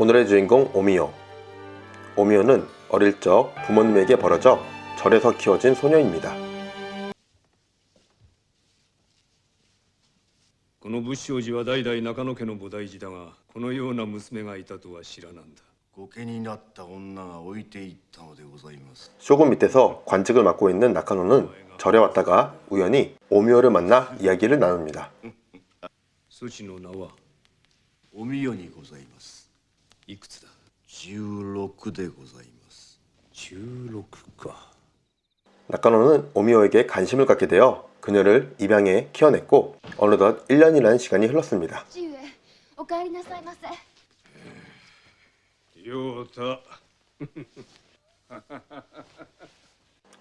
오늘의 주인공 오미요. 오미요는 어릴 적 부모님에게 벌어져 절에서 키워진 소녀입니다. この仏性寺は代々中野家の菩提寺だがこのような娘がいたとは知らなんだ御家になった女が置いていったのでございます 쇼군 밑에서 관직을 맡고 있는 나카노는 절에 왔다가 우연히 오미요를 만나 이야기를 나눕니다. そちの名はおみよにございます いくつだ16でございます 16か 나카노는 오미요에게 관심을 갖게 되어 그녀를 입양해 키워냈고 어느덧 1년이라는 시간이 흘렀습니다. 父上お帰りなさいませ亮太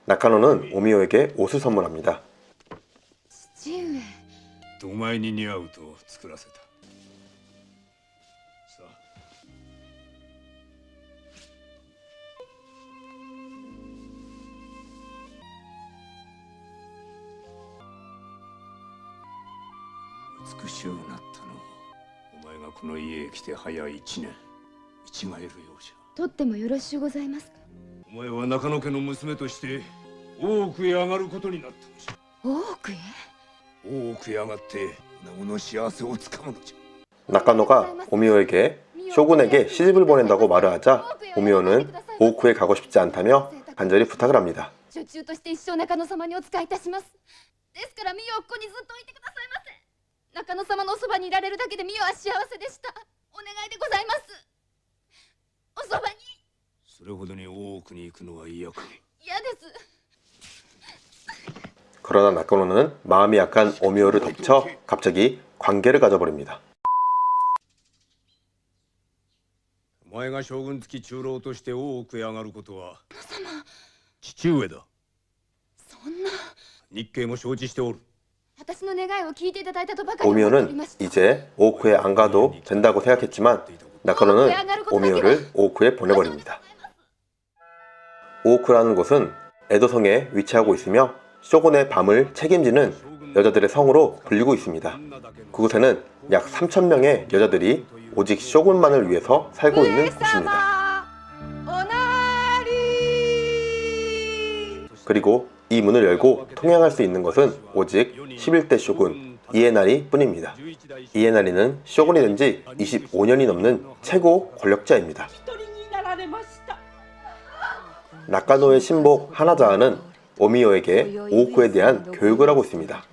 나카노는 오미요에게 옷을 선물합니다. 父上お前に似合うと作らせた 美しゅうなったのお前がこの家へ来て早い一年一がえるようじゃとってもよろしゅうございますかお前は中野家の娘として大奥へ上がることになったのじゃ大奥へ大奥へ上がって女子の幸せをつかむのじゃ 나카노가 오미요에게 쇼군에게 시집을 보낸다고 말을 하자 오미요는 오쿠에 가고 싶지 않다며 간절히 부탁을 합니다. 女中として一生中野様にお仕えいたしますですからミオここにずっといてくださいませ中野様のおそばにいられるだけでミオは幸せでしたお願いでございますおそばにそれほどに大奥に行くのは嫌か嫌です 그러나 나카노는 마음이 약한 오미요를 덮쳐 갑자기 관계를 가져버립니다. お前が将軍付き中老として大奥へ上がることは父上だそんな日系も承知しておる 오미오는 이제 오크에 안 가도 된다고 생각했지만 나카로는 오미오를 오크에 보내버립니다. 오크라는 곳은 에도성에 위치하고 있으며 쇼군의 밤을 책임지는 여자들의 성으로 불리고 있습니다. 그곳에는 약 3,000명의 여자들이 오직 쇼군만을 위해서 살고 있는 곳입니다. 그리고 이 문을 열고 통행할 수 있는 것은 오직 11대 쇼군 이에나리 뿐입니다. 이에나리는 쇼군이 된 지 25년이 넘는 최고 권력자입니다. 나카노의 신복 하나자아는 오미오에게 오호쿠에 대한 교육을 하고 있습니다.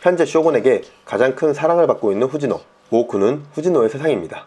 현재 쇼군에게 가장 큰 사랑을 받고 있는 후지노 오호쿠는 후지노의 세상입니다.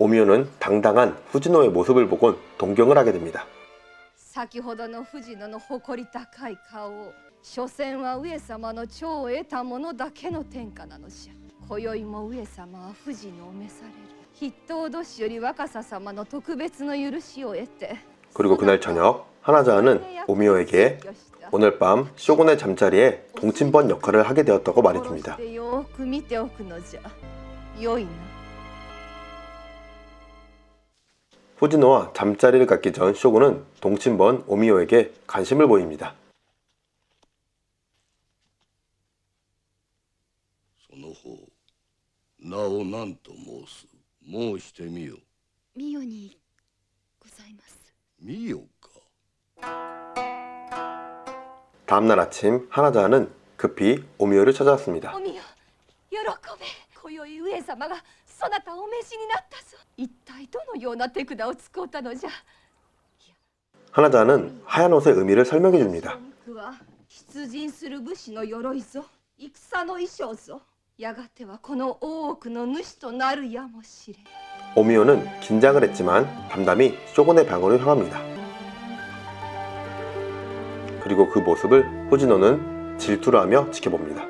오미요는 당당한 후지노의 모습을 보곤 동경을 하게 됩니다. 先ほどの富士野の誇り高い顔を所詮は上様の長を得た者だけの天下なのじゃ今宵も上様は富士のお召される筆頭年より若狭様の特別の許しを得て 그리고 그날 저녁 하나자하는 오미요에게 오늘 밤 쇼군의 잠자리에 동침번 역할을 하게 되었다고 말해줍니다. 心してよく見ておくのじゃ良いな 후지노와 잠자리를 갖기 전 쇼군은 동침번 오미요에게 관심을 보입니다. その方名を何と申す申してみよミオにございます みよか 다음날 아침 하나자하는 급히 오미요를 찾아왔습니다. おみよ喜べ今宵上様が そなたをお召しになったぞ一体どのような手札を使うたのじゃ 하나자하는 하얀 옷의 의미를 설명해 줍니다. 僕は出陣する武士の鎧ぞ戦の衣装ぞやがてはこの大奥の主となるやもしれん 오미오는 긴장을 했지만 담담히 쇼군의 방으로 향합니다. 그리고 그 모습을 후지노는 질투를 하며 지켜봅니다.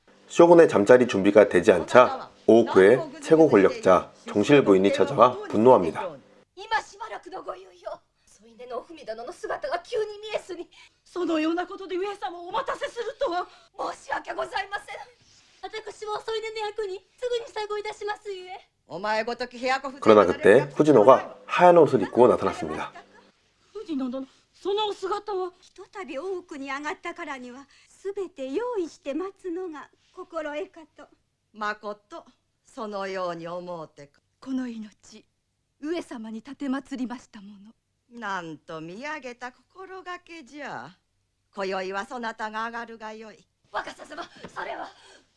쇼군의 잠자리 준비가 되지 않자 오구의 최고 권력자 정실 부인이 찾아와 분노합니다. 今しばらくのご猶予添い寝のおふみ殿の姿が急に見えずにそのようなことで上様をお待たせするとは申し訳ございません私も添い寝の役にすぐに従い出しますゆえお前ごとき部屋子 그러나 그때 후지노가 하얀 옷을 입고 나타났습니다. 藤野殿そのお姿はひとたび大奥に上がったからには 全て用意して待つのが心得かとまことそのように思うてかこの命上様に立てまつりましたものなんと見上げた心がけじゃ今宵はそなたが上がるがよい若狭様それは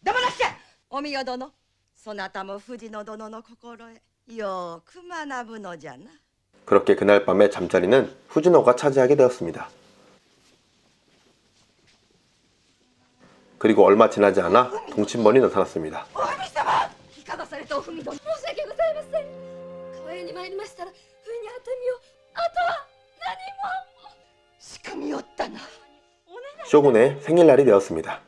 黙らっしゃおみよ殿そなたも藤野殿の心得よく学ぶのじゃな 그렇게 그날 밤의 잠자리는 후지노가 차지하게 되었습니다. 그리고 얼마 지나지 않아 동친번이 나타났습니다. いかがされたおふみ殿申し訳ございません川屋に参りましたら不意に熱海をあとは何も仕組みよったな 쇼군의 생일날이 되었습니다.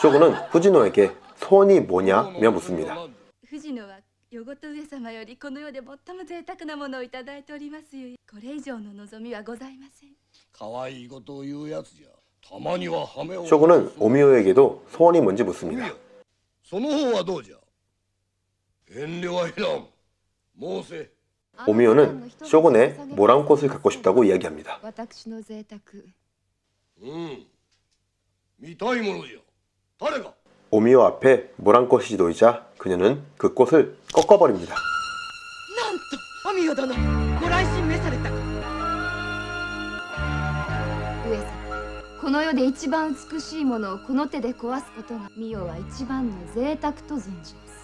쇼군은 후지노에게 소원이 뭐냐며 묻습니다. 藤野は夜ごと上様よりこの世で最も贅沢なものをいただいておりますゆえこれ以上の望みはございません可愛いことを言うやつじゃたまにはハメを 쇼군은 오미오에게도 소원이 뭔지 묻습니다. 오미오는 쇼군의 모란꽃을 갖고 싶다고 이야기합니다. 오미오 앞에 모란꽃이 놓이자 그녀는 그 꽃을 꺾어버립니다. この世で一番美しいものをこの手で壊すことがミオは一番の贅沢と存じます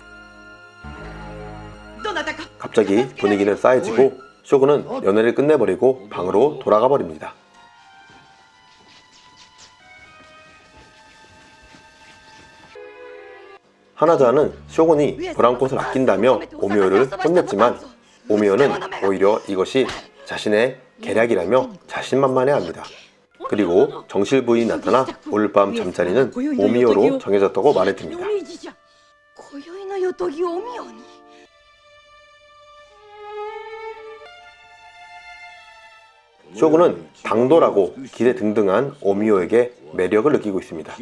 どなたか 갑자기 분위기는 싸해지고 쇼군은 연애를 끝내버리고 방으로 돌아가 버립니다. 하나자는 쇼군이 보란꽃을 아낀다며 오미오를 혼냈지만 오미오는 오히려 이것이 자신의 계략이라며 자신만만해합니다. 그리고 정실 부인이 나타나 오늘 밤 잠자리는 오미오로 정해졌다고 말해줍니다. 쇼군은 당도라고 기대 등등한 오미오에게 매력을 느끼고 있습니다.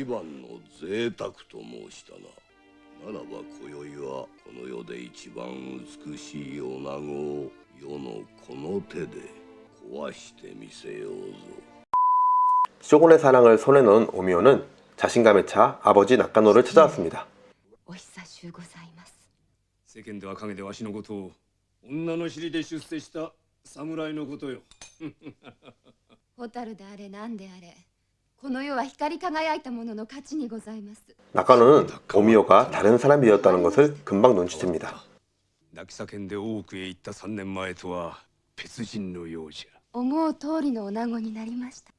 쇼군의 사랑을 손에 넣은 오미오는 자신감에 차 아버지 나카노를 찾아왔습니다. お久しゅうございます世間では陰でわしのことを女の尻で出世した侍のことよ蛍であれなんであれこの世は光り輝いたものの勝ちにございます 나카노는 오미오가 다른 사람이 되었다는 것을 금방 눈치챕니다. 泣き叫んで大奥へ行った3年前とは別人のようじゃ思う通りの女子になりました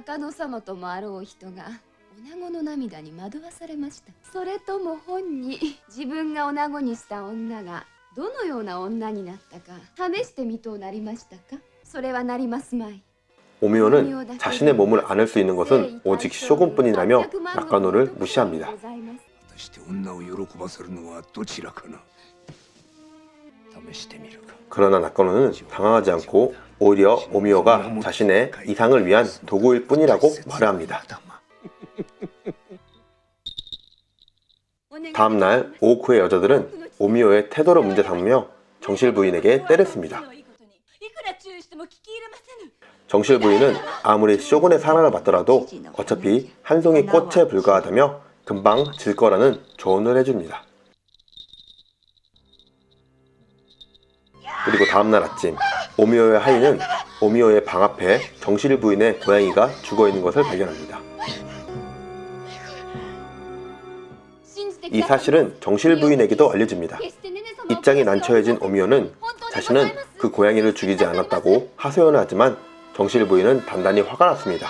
中野様ともあろう人が女子の涙に惑わされましたそれとも本に自分が女子にした女がどのような女になったか試してみとうなりましたかそれはなりますまい 오미오는 자신의 몸을 안을 수 있는 것은 오직 쇼군뿐이라며 나카노를 무시합니다. 그러나 나코노는 당황하지 않고 오히려 오미오가 자신의 이상을 위한 도구일 뿐이라고 말합니다. 다음 날 오쿠의 여자들은 오미오의 태도를 문제 삼으며 정실 부인에게 때렸습니다. 정실 부인은 아무리 쇼군의 사랑을 받더라도 어차피 한 송이 꽃에 불과하다며 금방 질 거라는 조언을 해줍니다. 그리고 다음날 아침 오미오의 하이는 오미오의 방 앞에 정실 부인의 고양이가 죽어 있는 것을 발견합니다. 이 사실은 정실 부인에게도 알려집니다. 입장이 난처해진 오미오는 자신은 그 고양이를 죽이지 않았다고 하소연을 하지만 정실 부인은 단단히 화가 났습니다.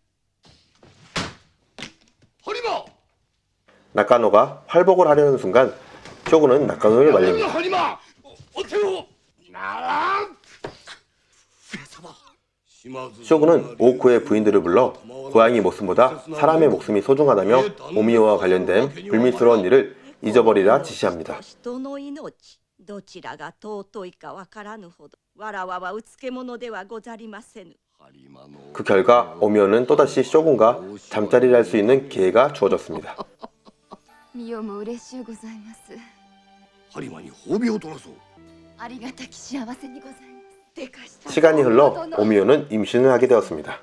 허리마! 나카노가 활복을 하려는 순간 쇼군은 나카노를 말립니다. 허리마! 쇼군은 오코의 부인들을 불러 고양이 목숨보다 사람의 목숨이 소중하다며 오미오와 관련된 불미스러운 일을 잊어버리라 지시합니다. 그 결과 오미오는 또다시 쇼군과 잠자리를 할 수 있는 기회가 주어졌습니다. 시간이 흘러 오미오는 임신을 하게 되었습니다.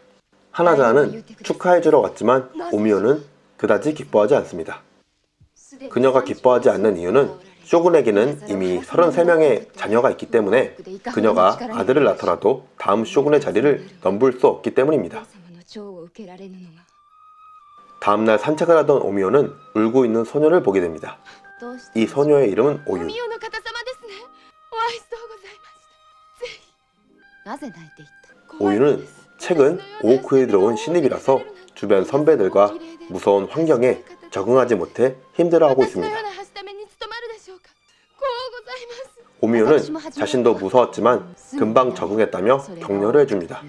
하나자는 축하해주러 왔지만 오미오는 그다지 기뻐하지 않습니다. 그녀가 기뻐하지 않는 이유는 쇼군에게는 이미 33명의 자녀가 있기 때문에 그녀가 아들을 낳더라도 다음 쇼군의 자리를 넘볼 수 없기 때문입니다. 다음날 산책을 하던 오미오는 울고 있는 소녀를 보게 됩니다. 이 소녀의 이름은 오유. 오유는 최근 오크에 들어온 신입이라서 주변 선배들과 무서운 환경에 적응하지 못해 힘들어하고 있습니다. 오미오는 자신도 무서웠지만 금방 적응했다며 격려를 해줍니다.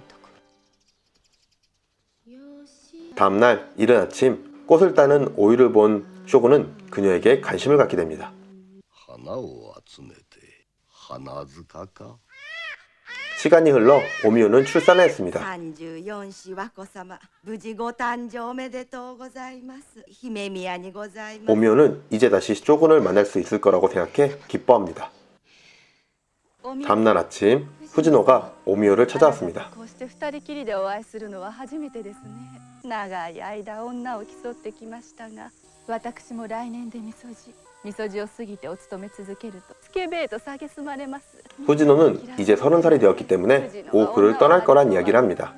다음날 이른 아침 꽃을 따는 오유를 본 쇼군은 그녀에게 관심을 갖게 됩니다. 花を集めて花塚か 시간이 흘러 오미오는 출산을 했습니다. 34子和子様無事ご誕生おめでとうございます姫宮にございます 오미오는 이제 다시 쇼군을 만날 수 있을 거라고 생각해 기뻐합니다. 다음날 아침 후진호가 오미오를 찾아왔습니다. 후진호는 이제 서른 살이 되었기 때문에 오호쿠를 떠날 거란 이야기를 합니다.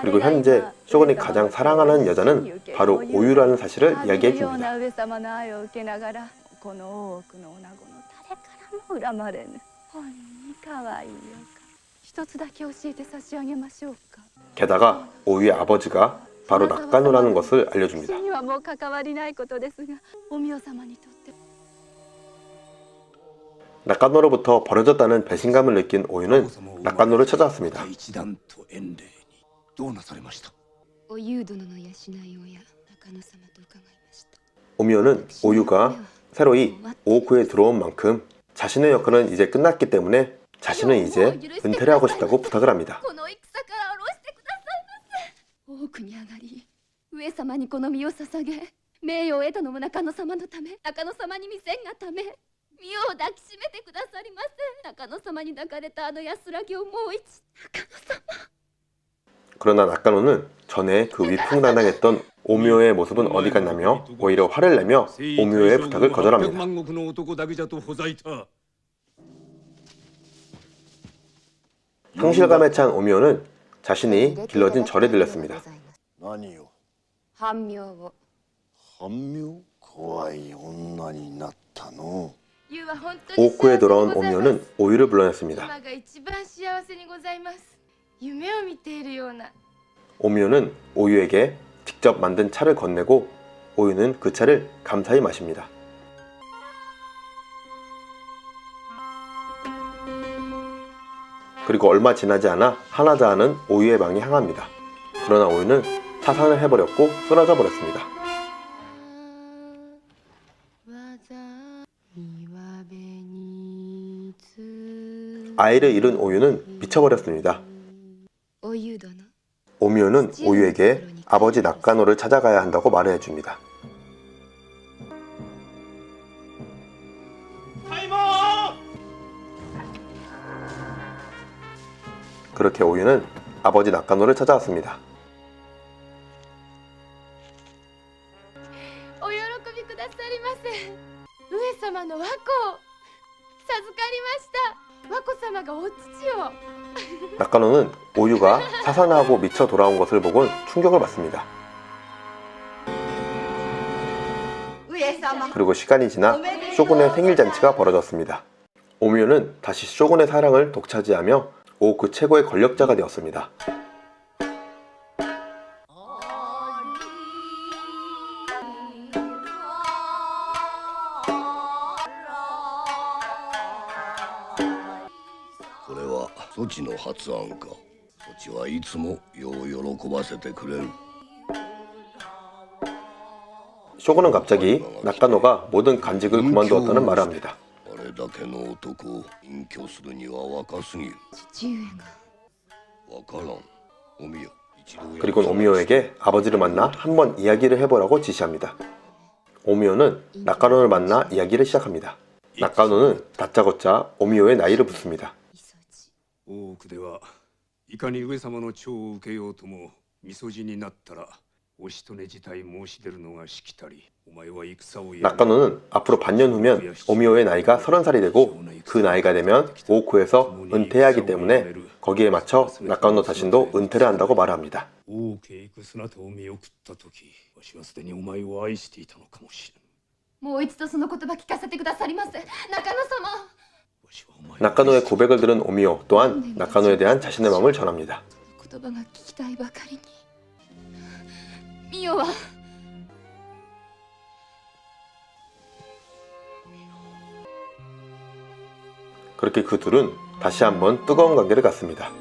그리고 현재 쇼군이 가장 사랑하는 여자는 바로 오유라는 사실을 이야기해 줍니다. な上様の愛を受けながらこの大奥の女子の誰からも恨まれぬほんに可愛いよか一つだけ教えて差し上げましょうか 게다가 오유의 아버지가 바로 낙가노라는 것을 알려줍니다. 私にはもう関わりないことですがおみよ様にとって 낙가노로부터 버려졌다는 배신감을 느낀 오유는 낙가노를 찾아왔습니다. 第一弾と遠礼にどうなされましたおゆう殿の養い親中野様と伺いました 오미오는 오유가 새로이 오쿠에 들어온 만큼 자신의 역할은 이제 끝났기 때문에 자신은 이제 은퇴를 하고 싶다고 부탁을 합니다. 그러나 나카노는 전에 그 위풍당당했던 오묘의 모습은 어디 갔나며 오히려 화를 내며 오묘의 부탁을 거절합니다. 상실감에 찬 오묘는 자신이 길러진 절에 들렸습니다. 한묘 오쿠에 돌아온 오묘는 오유를 불러냈습니다. 오미오는 오유에게 직접 만든 차를 건네고 오유는 그 차를 감사히 마십니다. 그리고 얼마 지나지 않아 하나자아는 오유의 방에 향합니다. 그러나 오유는 사산을 해버렸고 쓰러져 버렸습니다. 아이를 잃은 오유는 미쳐버렸습니다. 오미오는 오유에게 아버지 낙간호를 찾아가야 한다고 말해 줍니다. 그렇게 오유는 아버지 낙간호를 찾아왔습니다. 낙가노는 오유가 사산하고 미쳐 돌아온 것을 보곤 충격을 받습니다. 그리고 시간이 지나 쇼군의 생일 잔치가 벌어졌습니다. 오미오는 다시 쇼군의 사랑을 독차지하며 오크 최고의 권력자가 되었습니다. はソチの発案かソチはいつも世を喜ばせてくれる 쇼군은 갑자기 낙가노가 모든 간직을 그만두었다는 말을 합니다. あれだけの男を隠居するには若すぎる父上がわからんおみよ一度 그리고 오미오에게 아버지를 만나 한번 이야기를 해보라고 지시합니다. 오미오는 낙가노를 만나 이야기를 시작합니다. 낙가노는 다짜고짜 오미오의 나이를 묻습니다. イソジ大奥ではいかに上様の寵を受けようともみそじになったらおしとね自体申し出るのがしきたりお前は戦をやる 낙가노는 앞으로 반년 후면 오미오의 나이가 30살이 되고 그 나이가 되면 오쿠에서 은퇴해야 하기 때문에 거기에 맞춰 낙가노 자신도 은퇴를 한다고 말합니다. 大奥へ行くそなたを見送った時わしはすでにお前を愛していたのかもしれんもう一度その言葉聞かせてくださりませ中野様 わしはお前を 낙가노의 고백을 들은 오미오 또한 낙가노에 대한 자신의 마음을 전합니다. 言葉が聞きたいばかりにミオは 그렇게 그 둘은 다시 한번 뜨거운 관계를 갖습니다.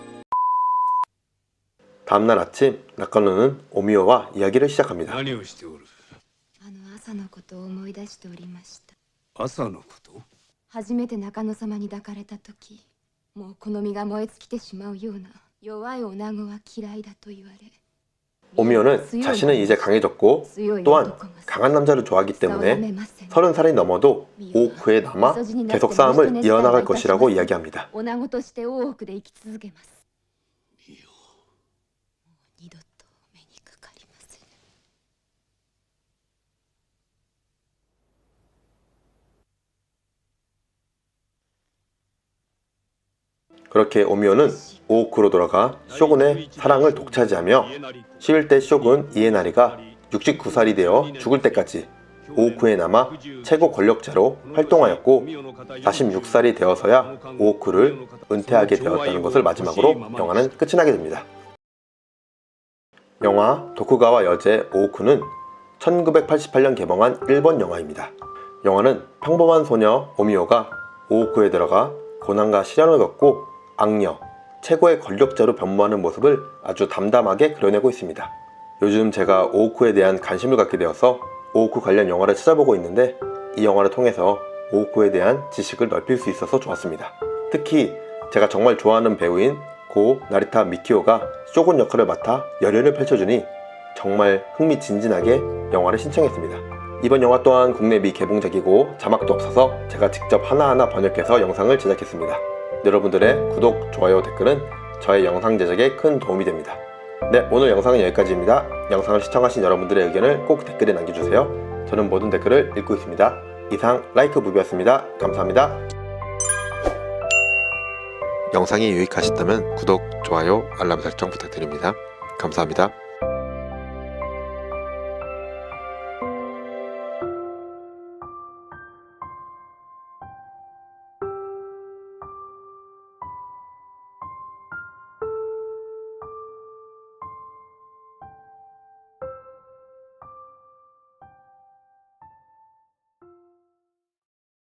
다음날 아침 낙가노는 오미오와 이야기를 시작합니다. 何をしておるあの朝のことを思い出しておりました朝のこと 初めて中野様に抱かれた時もう好みが燃え尽きてしまうような弱い女子は嫌いだと言われ 오미오는 자신은 이제 강해졌고 또한 강한 남자를 좋아하기 때문에 서른 살이 넘어도 오쿠에 남아 계속 싸움을 이어나갈 것이라고 이야기합니다. 그렇게 오미오는 오쿠로 돌아가 쇼군의 사랑을 독차지하며 11대 쇼군 이에나리가 69살이 되어 죽을 때까지 오쿠에 남아 최고 권력자로 활동하였고 46살이 되어서야 오쿠를 은퇴하게 되었다는 것을 마지막으로 영화는 끝이 나게 됩니다. 영화 도쿠가와 여제 오쿠는 1988년 개봉한 일본 영화입니다. 영화는 평범한 소녀 오미오가 오쿠에 들어가 고난과 시련을 겪고 악녀, 최고의 권력자로 변모하는 모습을 아주 담담하게 그려내고 있습니다. 요즘 제가 오쿠에 대한 관심을 갖게 되어서 오쿠 관련 영화를 찾아보고 있는데 이 영화를 통해서 오쿠에 대한 지식을 넓힐 수 있어서 좋았습니다. 특히 제가 정말 좋아하는 배우인 고 나리타 미키오가 쇼군 역할을 맡아 열연을 펼쳐주니 정말 흥미진진하게 영화를 신청했습니다. 이번 영화 또한 국내 미개봉작이고 자막도 없어서 제가 직접 하나하나 번역해서 영상을 제작했습니다. 여러분들의 구독, 좋아요, 댓글은 저의 영상 제작에 큰 도움이 됩니다. 네, 오늘 영상은 여기까지입니다. 영상을 시청하신 여러분들의 의견을 꼭 댓글에 남겨주세요. 저는 모든 댓글을 읽고 있습니다. 이상 라이크 무비였습니다. 감사합니다. 영상이 유익하셨다면 구독, 좋아요, 알람 설정 부탁드립니다. 감사합니다.